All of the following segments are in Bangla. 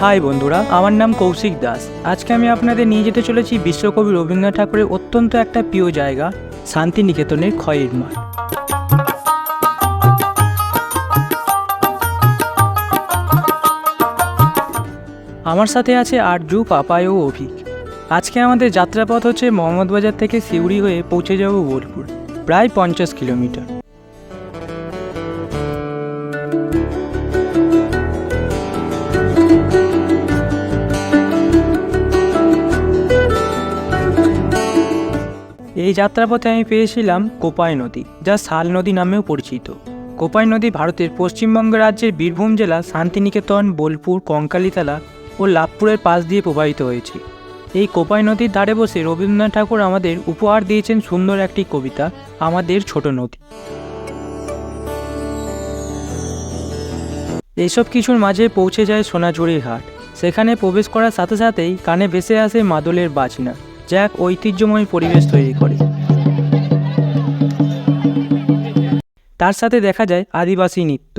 হাই বন্ধুরা, আমার নাম কৌশিক দাস। আজকে আমি আপনাদের নিয়ে যেতে চলেছি বিশ্বকবি রবীন্দ্রনাথ ঠাকুরের অত্যন্ত একটা প্রিয় জায়গা, শান্তিনিকেতনের খয়ের মাঠ। আমার সাথে আছে আরজু পাপায় ও অভিক। আজকে আমাদের যাত্রাপথ হচ্ছে মোহাম্মদবাজার থেকে সিউড়ি হয়ে পৌঁছে যাব বোলপুর, প্রায় পঞ্চাশ কিলোমিটার। যাত্রাপথে আমি পেয়েছিলাম কোপাই নদী, যা শাল নদী নামেও পরিচিত। কোপাই নদী ভারতের পশ্চিমবঙ্গ রাজ্যের বীরভূম জেলা শান্তিনিকেতন, বোলপুর, কঙ্কালীতলা ও লাভপুরের পাশ দিয়ে প্রবাহিত হয়েছে। এই কোপাই নদীর ধারে বসে রবীন্দ্রনাথ ঠাকুর আমাদের উপহার দিয়েছেন সুন্দর একটি কবিতা, আমাদের ছোট নদী এইসব কিছুর মাঝে পৌঁছে যায় সোনাঝুরির হাট। সেখানে প্রবেশ করার সাথে সাথেই কানে ভেসে আসে মাদলের বাজনা। যা এক ঐতিহ্যময় পরিবেশ তৈরি করে। তার সাথে দেখা যায় আদিবাসী নৃত্য।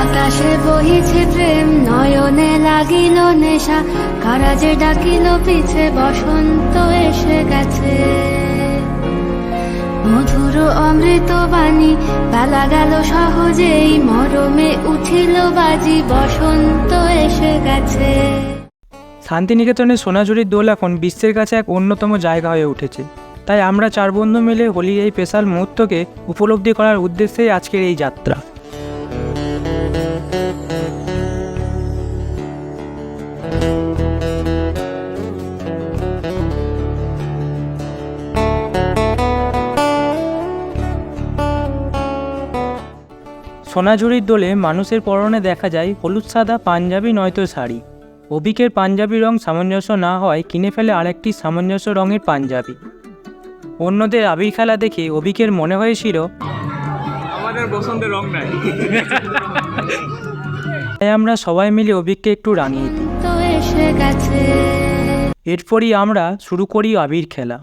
আকাশে বহিছে প্রেম, নয়নে লাগিল নেশা, কারাজে ডাকিল পিছে, বসন্ত এসে গেছে। মধুর অমৃত বাণী, বেলা গেল সহজেই, মরমে উঠিল বাজি, বসন্ত এসে গেছে। শান্তিনিকেতনের সোনাঝুরির দোল এখন বিশ্বের কাছে এক অন্যতম জায়গা হয়ে উঠেছে। তাই আমরা চার বন্ধু মিলে হোলির এই স্পেশাল মুহূর্তকে উপলব্ধি করার উদ্দেশ্যেই আজকের এই যাত্রা। সোনাঝুরির দোলে মানুষের পরনে দেখা যায় হলুদ, সাদা, পাঞ্জাবি, নয়তো শাড়ি। অবিকের পাঞ্জাবি রং সামঞ্জস্য না হয় কিনে ফেলে আরেকটি সামঞ্জস্য রঙের পাঞ্জাবি। অন্যদের আবির খেলা দেখে অভিকের মনে হয়েছিল আমাদের বসন্তের রং নাই। তাই আমরা সবাই মিলে অভিককে একটু রাঙিয়ে দিই। এরপরই আমরা শুরু করি আবির খেলা।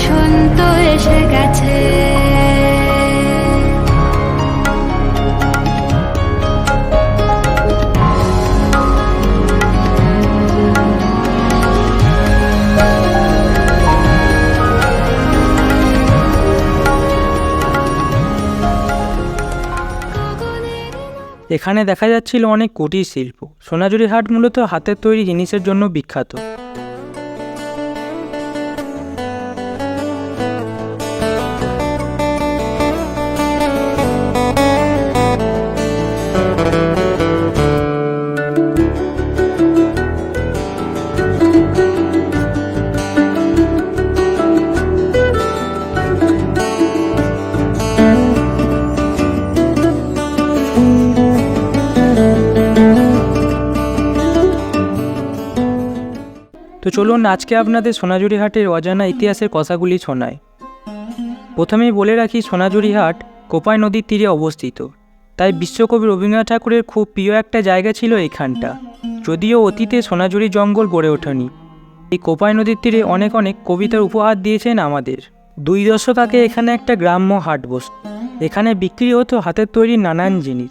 বসন্ত এসে গেছে। এখানে দেখা যাচ্ছিল অনেক কুটির শিল্প। সোনাঝুরি হাট মূলত হাতের তৈরি জিনিসের জন্য বিখ্যাত। তো চলুন আজকে আপনাদের সোনাঝুরি হাটের অজানা ইতিহাসের কথাগুলি শোনায় প্রথমেই বলে রাখি সোনাঝুরি হাট কোপাই নদীর তীরে অবস্থিত। তাই বিশ্বকবি রবীন্দ্রনাথ ঠাকুরের খুব প্রিয় একটা জায়গা ছিল এখানটা। যদিও অতীতে সোনাঝুরি জঙ্গল গড়ে ওঠেনি। এই কোপাই নদীর তীরে অনেক অনেক কবিতার উপহার দিয়েছেন আমাদের। দুই দশক আগে এখানে একটা গ্রাম্য হাট বসত। এখানে বিক্রি হতো হাতের তৈরি নানান জিনিস।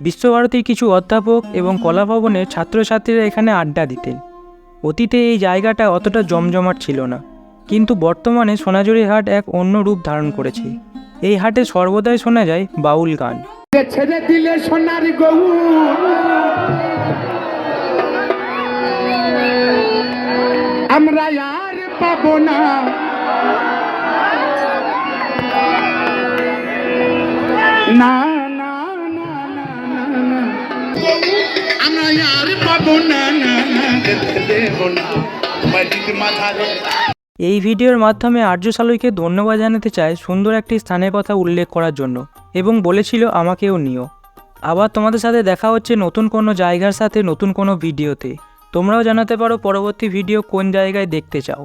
বিশ্বভারতীর কিছু অধ্যাপক এবং কলাভবনের ছাত্রছাত্রীরা এখানে আড্ডা দিতেন। অতীতে এই জায়গাটা অতটা জমজমাট ছিল না। কিন্তু বর্তমানে সোনাঝুরি হাট এক অন্য রূপ ধারণ করেছে। এই হাটে সর্বদাই শোনা যায় বাউল গান। আমরা পাবো না। না না না না না আমরা পাবো না না। এই ভিডিওর মাধ্যমে আর্য সালুইকে ধন্যবাদ জানাতে চায় সুন্দর একটি স্থানের কথা উল্লেখ করার জন্য এবং বলেছিল আমাকেও নিও। আবার তোমাদের সাথে দেখা হচ্ছে নতুন কোনো জায়গার সাথে নতুন কোনো ভিডিওতে। তোমরাও জানাতে পারো পরবর্তী ভিডিও কোন জায়গায় দেখতে চাও।